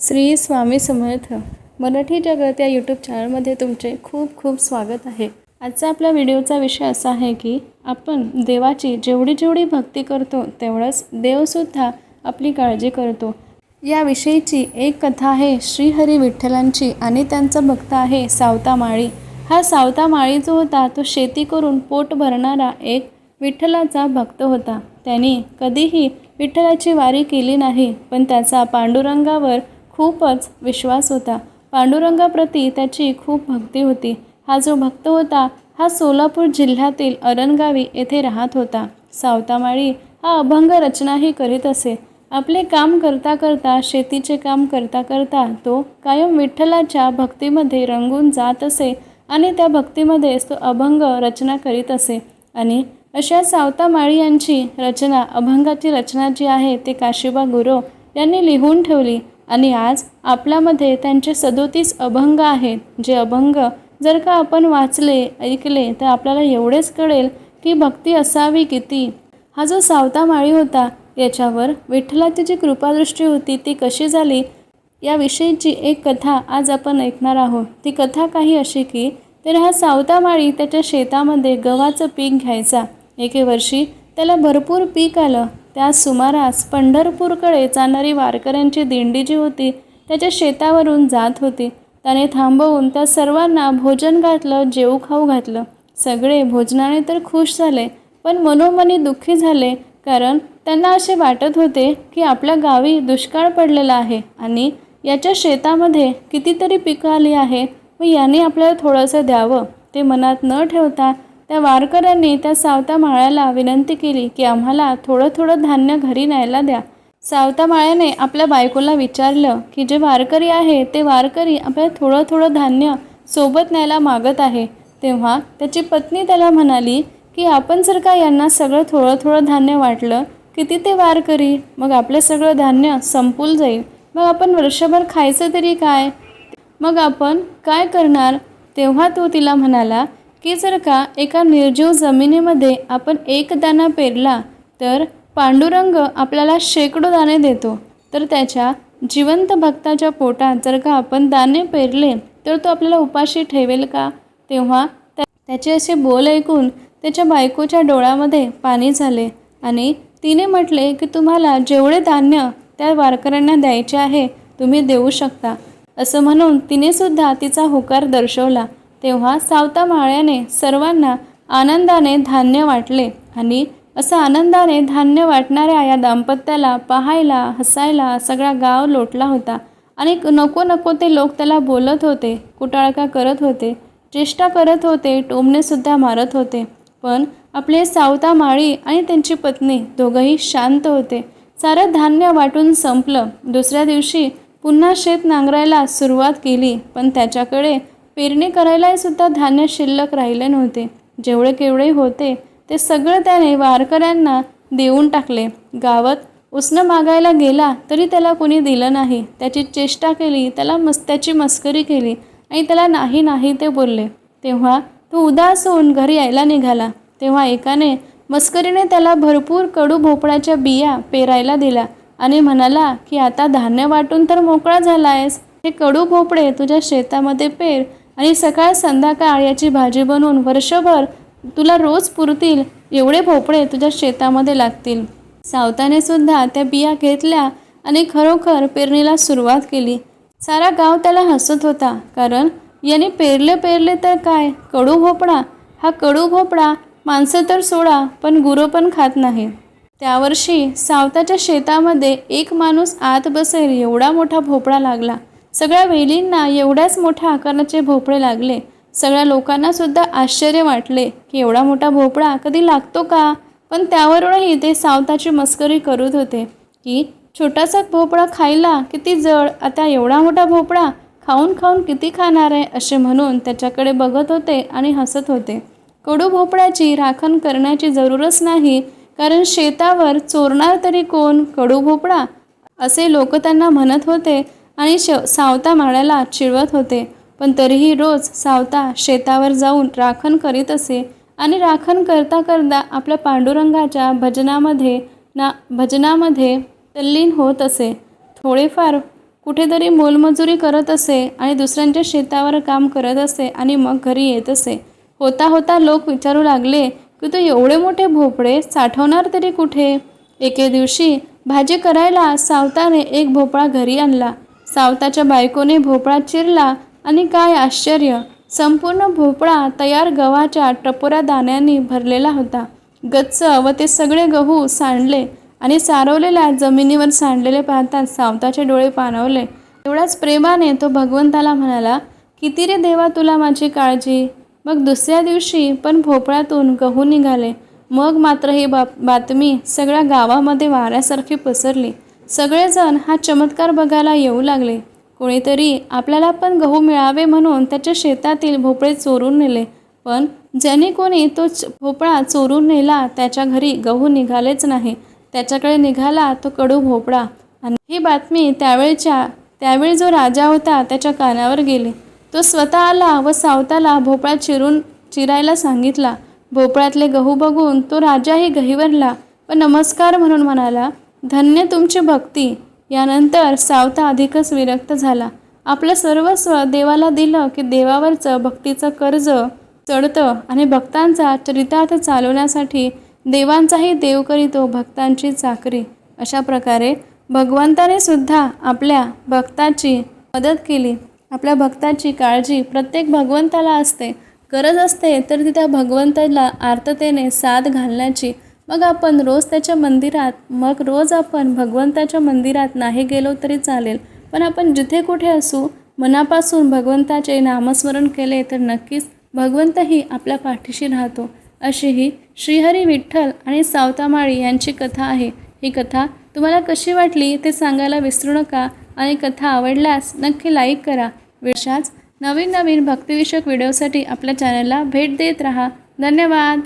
श्री स्वामी समर्थ मराठी जगत या यूट्यूब चॅनलमध्ये तुमचे खूप खूप स्वागत आहे. आजचा आपल्या व्हिडिओचा विषय असा आहे की आपण देवाची जेवढी जेवढी भक्ती करतो तेवढंच देवसुद्धा आपली काळजी करतो. याविषयीची एक कथा आहे श्रीहरी विठ्ठलांची आणि त्यांचा भक्त आहे सावता माळी. हा सावता माळी जो होता तो शेती करून पोट भरणारा एक विठ्ठलाचा भक्त होता. त्यांनी कधीही विठ्ठलाची वारी केली नाही पण त्याचा पांडुरंगावर खूपच विश्वास होता. पांडुरंगाप्रती त्याची खूप भक्ती होती. हा जो भक्त होता हा सोलापूर जिल्ह्यातील अरणगावी येथे राहत होता. सावतामाळी हा अभंग रचनाही करीत असे. आपले काम करता करता शेतीचे काम करता करता तो कायम विठ्ठलाच्या भक्तीमध्ये रंगून जात असे आणि त्या भक्तीमध्येच तो अभंग रचना करीत असे. आणि अशा सावता माळी यांची रचना अभंगाची रचना जी आहे ते काशिबा गुरव यांनी लिहून ठेवली. आणि आज आपल्यामध्ये त्यांचे सदोतीस अभंग आहेत जे अभंग जर का आपण वाचले ऐकले तर आपल्याला एवढेच कळेल की भक्ती असावी किती. हा जो सावता माळी होता याच्यावर विठ्ठलाची जी कृपादृष्टी होती ती कशी झाली याविषयीची एक कथा आज आपण ऐकणार आहोत. ती कथा काही अशी की तर हा सावता माळी त्याच्या शेतामध्ये गव्हाचं पीक घ्यायचा. एके वर्षी त्याला भरपूर पीक आलं. त्या सुमारास पंढरपूरकडे जाणारी वारकऱ्यांची दिंडी जी होती त्याच्या शेतावरून जात होती. त्याने थांबवून त्या सर्वांना भोजन घातलं जेऊ खाऊ घातलं. सगळे भोजनाने तर खुश झाले पण मनोमनी दुःखी झाले कारण त्यांना असे वाटत होते की आपल्या गावी दुष्काळ पडलेला आहे आणि याच्या शेतामध्ये कितीतरी पिकं आली आहे व याने आपल्याला थोडंसं द्यावं. ते मनात न ठेवता त्या वारकऱ्यांनी त्या सावता माळ्याला विनंती केली की आम्हाला थोडं थोडं धान्य घरी न्यायला द्या. सावता माळ्याने आपल्या बायकोला विचारलं की जे वारकरी आहे ते वारकरी आपल्याला थोडं थोडं धान्य सोबत न्यायला मागत आहे. तेव्हा त्याची पत्नी त्याला म्हणाली की आपण जर का यांना सगळं थोडं थोडं धान्य वाटलं किती ते वारकरी? मग आपलं सगळं धान्य संपूल जाईल. मग आपण वर्षभर खायचं तरी काय? मग आपण काय करणार? तेव्हा तो तिला म्हणाला की जर का एका निर्जीव जमिनीमध्ये आपण एक दाना पेरला तर पांडुरंग आपल्याला शेकडो दाणे देतो. तर त्याच्या जिवंत भक्ताच्या पोटात जर का आपण दाणे पेरले तर तो आपल्याला उपाशी ठेवेल का? तेव्हा त्या त्याचे असे बोल ऐकून त्याच्या बायकोच्या डोळ्यामध्ये पाणी झाले आणि तिने म्हटले की तुम्हाला जेवढे धान्य त्या वारकऱ्यांना द्यायचे आहे तुम्ही देऊ शकता. असं म्हणून तिने सुद्धा तिचा होकार दर्शवला. तेव्हा सावता माळ्याने सर्वांना आनंदाने धान्य वाटले आणि असं आनंदाने धान्य वाटणाऱ्या या दाम्पत्याला पाहायला हसायला सगळा गाव लोटला होता. आणि नको नको ते लोक त्याला बोलत होते कुटाळका करत होते चेष्टा करत होते टोमणेसुद्धा मारत होते. पण आपले सावता माळी आणि त्यांची पत्नी दोघंही शांत होते. सारं धान्य वाटून संपलं. दुसऱ्या दिवशी पुन्हा शेत नांगरायला सुरुवात केली पण त्याच्याकडे पेरणी करायलाही सुद्धा धान्य शिल्लक राहिले नव्हते. जेवढे केवढे होते ते सगळं त्याने वारकऱ्यांना देऊन टाकले. गावात उसणं मागायला गेला तरी त्याला कोणी दिलं नाही. त्याची चेष्टा केली त्याला मस् त्याची मस्करी केली आणि त्याला नाही नाही ते बोलले. तेव्हा तो उदास होऊन घरी यायला निघाला. तेव्हा एकाने मस्करीने त्याला भरपूर कडू भोपळ्याच्या बिया पेरायला दिल्या आणि म्हणाला की आता धान्य वाटून तर मोकळा झाला आहेस हे कडू भोपळे तुझ्या शेतामध्ये पेर आणि सकाळ संध्याकाळ याची भाजी बनवून वर्षभर तुला रोज पुरतील एवढे भोपळे तुझ्या शेतामध्ये लागतील. सावताने सुद्धा त्या बिया घेतल्या आणि खरोखर पेरणीला सुरुवात केली. सारा गाव त्याला हसत होता कारण याने पेरले पेरले तर काय? कडू भोपळा? हा कडू भोपळा माणसं तर सोडा पण गुरं पण खात नाही. त्यावर्षी सावताच्या शेतामध्ये एक माणूस आत बसेल एवढा मोठा भोपळा लागला. सगळ्या वेलींना एवढ्याच मोठ्या आकाराचे भोपळे लागले. सगळ्या लोकांना सुद्धा आश्चर्य वाटले की एवढा मोठा भोपळा कधी लागतो का? पण त्यावरूनही ते सावताची मस्करी करत होते की छोटासा भोपळा खायला किती जड आता एवढा मोठा भोपळा खाऊन खाऊन किती खाणार आहे असे म्हणून त्याच्याकडे बघत होते आणि हसत होते. कडू भोपळ्याची राखण करण्याची जरूरच नाही कारण शेतावर चोरणार तरी कोण कडू भोपळा? असे लोक त्यांना म्हणत होते आणि श सावता माळ्याला चिळवत होते. पण तरीही रोज सावता शेतावर जाऊन राखण करीत असे. आणि राखण करता करता आपल्या पांडुरंगाच्या भजनामध्ये ना भजनामध्ये तल्लीन होत असे. थोडेफार कुठेतरी मोलमजुरी करत असे आणि दुसऱ्यांच्या शेतावर काम करत असे आणि मग घरी येत असे. होता होता लोक विचारू लागले की तो एवढे मोठे भोपळे साठवणार तरी कुठे? एके दिवशी भाजी करायला सावताने एक भोपळा घरी आणला. सावताच्या बायकोने भोपळा चिरला आणि काय आश्चर्य संपूर्ण भोपळा तयार गव्हाच्या टपोऱ्या दाण्यांनी भरलेला होता. गच्च व ते सगळे गहू सांडले आणि सारवलेल्या जमिनीवर सांडलेले पाहताच सावताचे डोळे पाणवले. एवढ्याच प्रेमाने तो भगवंताला म्हणाला किती रे देवा तुला माझी काळजी. मग दुसऱ्या दिवशी पण भोपळ्यातून गहू निघाले. मग मात्र ही बा बातमी सगळ्या गावामध्ये वाऱ्यासारखी पसरली. सगळेजण हा चमत्कार बघायला येऊ लागले. कोणीतरी आपल्याला पण गहू मिळावे म्हणून त्याच्या शेतातील भोपळे चोरून नेले. पण ज्याने कोणी तो भोपळा चोरून नेला त्याच्या घरी गहू निघालेच नाही. त्याच्याकडे निघाला तो कडू भोपळा. आणि ही बातमी त्यावेळच्या त्यावेळी जो राजा होता त्याच्या कानावर गेली. तो स्वतः आला व सावताला भोपळा चिरून चिरायला सांगितला. भोपळ्यातले गहू बघून तो राजाही गहिवरला व नमस्कार म्हणून म्हणाला धन्य तुमची भक्ती. यानंतर सावता अधिकच विरक्त झाला. आपलं सर्वस्व देवाला दिलं की देवावरचं भक्तीचं कर्ज चढतं आणि भक्तांचा चरितार्थ चालवण्यासाठी देवांचाही देव करीतो भक्तांची चाकरी. अशा प्रकारे भगवंताने सुद्धा आपल्या भक्ताची मदत केली. आपल्या भक्ताची काळजी प्रत्येक भगवंताला असते. गरज असते तर ती त्या भगवंताला आर्ततेने साथ घालण्याची मग आपण रोज त्याच्या मंदिरात मग रोज आपण भगवंताच्या मंदिरात नाही गेलो तरी चालेल. पण आपण जिथे कुठे असू मनापासून भगवंताचे नामस्मरण केले तर नक्कीच भगवंतही आपल्या पाठीशी राहतो. अशी ही श्रीहरी विठ्ठल आणि सावतामाळी यांची कथा आहे. ही कथा तुम्हाला कशी वाटली ते सांगायला विसरू नका आणि कथा आवडल्यास नक्की लाईक करा. विशाच नवीन नवीन भक्तिविषयक व्हिडिओसाठी आपल्या चॅनलला भेट देत राहा. धन्यवाद!